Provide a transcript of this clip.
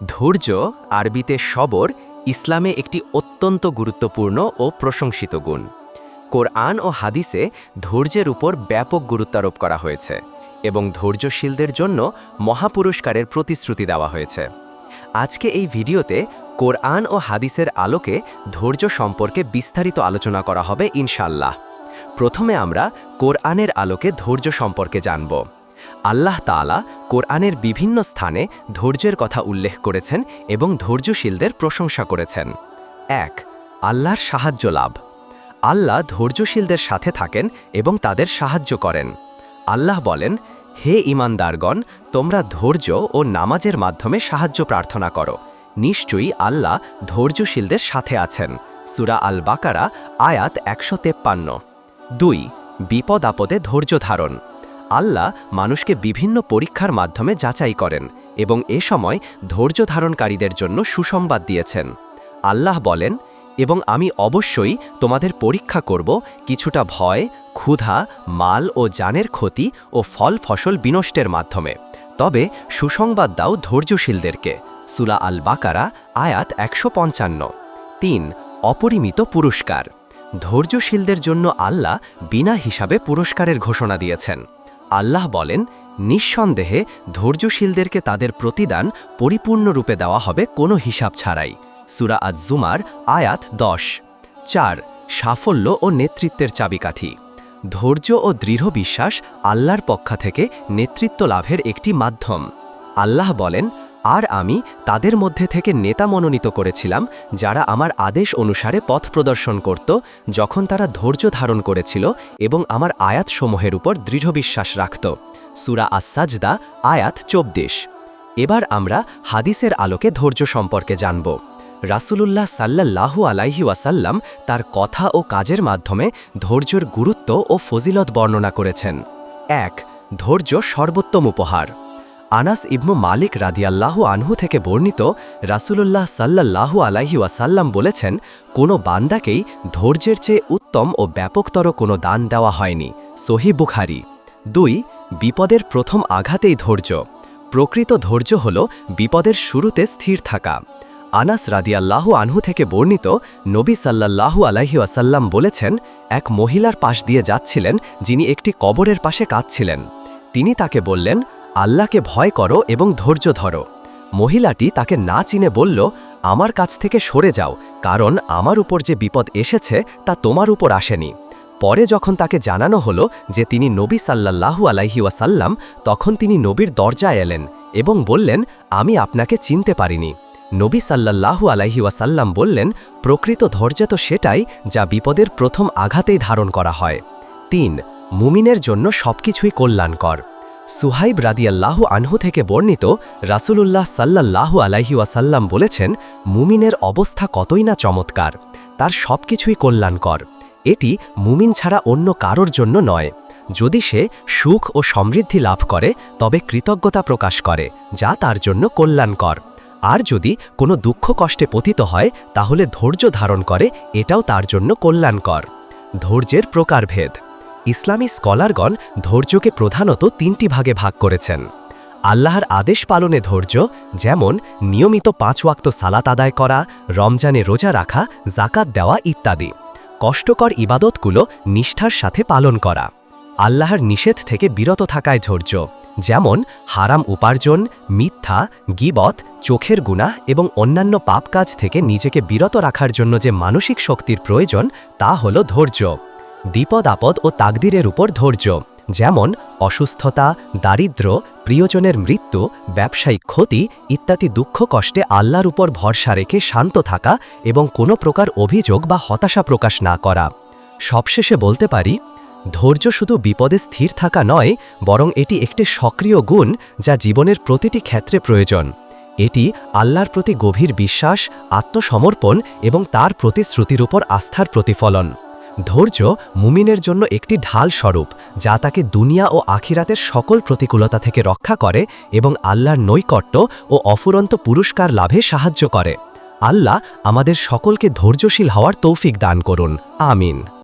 ধৈর্য, আরবিতে সবর, ইসলামে একটি অত্যন্ত গুরুত্বপূর্ণ ও প্রশংসিত গুণ। কোরআন ও হাদিসে ধৈর্যের উপর ব্যাপক গুরুত্বারোপ করা হয়েছে এবং ধৈর্যশীলদের জন্য মহাপুরস্কারের প্রতিশ্রুতি দেওয়া হয়েছে। আজকে এই ভিডিওতে কোরআন ও হাদিসের আলোকে ধৈর্য সম্পর্কে বিস্তারিত আলোচনা করা হবে ইনশাল্লাহ প্রথমে আমরা কোরআনের আলোকে ধৈর্য সম্পর্কে জানব। আল্লাহ তাআলা কোরআনের বিভিন্ন স্থানে ধৈর্যের কথা উল্লেখ করেছেন এবং ধৈর্যশীলদের প্রশংসা করেছেন। এক, আল্লাহর সাহায্য লাভ। আল্লাহ ধৈর্যশীলদের সাথে থাকেন এবং তাদের সাহায্য করেন। আল্লাহ বলেন, হে ইমানদারগণ তোমরা ধৈর্য ও নামাজের মাধ্যমে সাহায্য প্রার্থনা করো। নিশ্চয়ই আল্লাহ ধৈর্যশীলদের সাথে আছেন। সুরা আল বাকারা আয়াত একশো তেপ্পান্ন। দুই, বিপদ আপদে ধৈর্য ধারণ। আল্লাহ মানুষকে বিভিন্ন পরীক্ষার মাধ্যমে যাচাই করেন এবং এ সময় ধৈর্য ধারণকারীদের জন্য সুসংবাদ দিয়েছেন। আল্লাহ বলেন, এবং আমি অবশ্যই তোমাদের পরীক্ষা করব কিছুটা ভয়, ক্ষুধা, মাল ও জানের ক্ষতি ও ফল ফসল বিনষ্টের মাধ্যমে। তবে সুসংবাদ দাও ধৈর্যশীলদেরকে। সুলা আল বাকারা আয়াত একশো পঞ্চান্ন। তিন, অপরিমিত পুরস্কার। ধৈর্যশীলদের জন্য আল্লাহ বিনা হিসাবে পুরস্কারের ঘোষণা দিয়েছেন। আল্লাহ বলেন, নিঃসন্দেহে ধৈর্যশীলদেরকে তাদের প্রতিদান পরিপূর্ণরূপে দেওয়া হবে কোনো হিসাব ছাড়াই। সুরা আজ জুমার আয়াত দশ। চার, সাফল্য ও নেতৃত্বের চাবিকাঠি। ধৈর্য ও দৃঢ় বিশ্বাস আল্লাহর পক্ষ থেকে নেতৃত্ব লাভের একটি মাধ্যম। আল্লাহ বলেন আর আমি তাদের মধ্যে থেকে নেতা মনোনীত করেছিলাম, যারা আমার আদেশ অনুসারে পথ প্রদর্শন করত, যখন তারা ধৈর্য ধারণ করেছিল এবং আমার আয়াতসমূহের উপর দৃঢ় বিশ্বাস রাখত। সুরা আসাজদা আয়াত চব্বিশ। এবার আমরা হাদিসের আলোকে ধৈর্য সম্পর্কে জানব। রাসূলুল্লাহ সাল্লাল্লাহু আলাইহি ওয়াসাল্লাম তার কথা ও কাজের মাধ্যমে ধৈর্যর গুরুত্ব ও ফজিলত বর্ণনা করেছেন। এক, ধৈর্য সর্বোত্তম উপহার। আনাস ইবনু মালিক রাদিয়াল্লাহু আনহু থেকে বর্ণিত রাসূলুল্লাহ সাল্লাল্লাহু আলাইহি ওয়াসাল্লাম বলেছেন, কোনো বান্দাকেই ধৈর্যের চেয়ে উত্তম ও ব্যাপকতর কোনো দান দেওয়া হয়নি। সহি বুখারি। দুই, বিপদের প্রথম আঘাতেই ধৈর্য। প্রকৃত ধৈর্য হল বিপদের শুরুতে স্থির থাকা। আনাস রাদিয়াল্লাহু আনহু থেকে বর্ণিত নবী সাল্লাল্লাহু আলাইহি ওয়াসাল্লাম বলেছেন, এক মহিলার পাশ দিয়ে যাচ্ছিলেন যিনি একটি কবরের পাশে কাঁদছিলেন। তিনি তাকে বললেন আল্লাহকে ভয় করো এবং ধৈর্য ধরো। মহিলাটি তাকে না চিনে বলল, আমার কাছ থেকে সরে যাও, কারণ আমার উপর যে বিপদ এসেছে তা তোমার উপর আসেনি। পরে যখন তাকে জানানো হলো যে তিনি নবী সাল্লাল্লাহু আলাইহি ওয়াসাল্লাম, তখন তিনি নবীর দরজায় এলেন এবং বললেন, আমি আপনাকে চিনতে পারিনি। নবী সাল্লাল্লাহু আলাইহি ওয়াসাল্লাম বললেন, প্রকৃত ধৈর্য তো সেটাই যা বিপদের প্রথম আঘাতেই ধারণ করা হয়। তিন, মুমিনের জন্য সবকিছুই কল্যাণকর। সুহাইব রাদিয়াল্লাহু আনহু থেকে বর্ণিত রাসূলুল্লাহ সাল্লাল্লাহু আলাইহি ওয়াসাল্লাম বলেছেন, মুমিনের অবস্থা কতই না চমৎকার, তার সবকিছুই কল্যাণকর। এটি মুমিন ছাড়া অন্য কারোর জন্য নয়। যদি সে সুখ ও সমৃদ্ধি লাভ করে, তবে কৃতজ্ঞতা প্রকাশ করে, যা তার জন্য কল্যাণকর। আর যদি কোনো দুঃখ কষ্টে পতিত হয়, তাহলে ধৈর্য ধারণ করে, এটাও তার জন্য কল্যাণকর। ধৈর্যের প্রকারভেদ। ইসলামী স্কলারগণ ধৈর্যকে প্রধানত তিনটি ভাগে ভাগ করেছেন। আল্লাহর আদেশ পালনে ধৈর্য, যেমন নিয়মিত পাঁচ ওয়াক্ত সালাত আদায় করা, রমজানে রোজা রাখা জাকাত দেওয়া ইত্যাদি। কষ্টকর ইবাদতগুলো নিষ্ঠার সাথে পালন করা। আল্লাহর নিষেধ থেকে বিরত থাকায় ধৈর্য, যেমন হারাম উপার্জন, মিথ্যা, গিবত, চোখের গুণা এবং অন্যান্য পাপ কাজ থেকে নিজেকে বিরত রাখার জন্য যে মানসিক শক্তির প্রয়োজন, তা হল ধৈর্য। বিপদ, আপদ ও তাকদিরের উপর ধৈর্য, যেমন অসুস্থতা, দারিদ্র, প্রিয়জনের মৃত্যু, ব্যবসায়িক ক্ষতি ইত্যাদি দুঃখ কষ্টে আল্লাহর উপর ভরসা রেখে শান্ত থাকা এবং কোনো প্রকার অভিযোগ বা হতাশা প্রকাশ না করা। সবশেষে বলতে পারি, ধৈর্য শুধু বিপদে স্থির থাকা নয়, বরং এটি একটি সক্রিয় গুণ যা জীবনের প্রতিটি ক্ষেত্রে প্রয়োজন। এটি আল্লাহর প্রতি গভীর বিশ্বাস, আত্মসমর্পণ এবং তার প্রতিশ্রুতির উপর আস্থার প্রতিফলন। ধৈর্য মুমিনের জন্য একটি ঢাল স্বরূপ, যা তাকে দুনিয়া ও আখিরাতের সকল প্রতিকূলতা থেকে রক্ষা করে এবং আল্লাহর নৈকট্য ও অফুরন্ত পুরস্কার লাভে সাহায্য করে। আল্লাহ আমাদের সকলকে ধৈর্যশীল হওয়ার তৌফিক দান করুন। আমিন।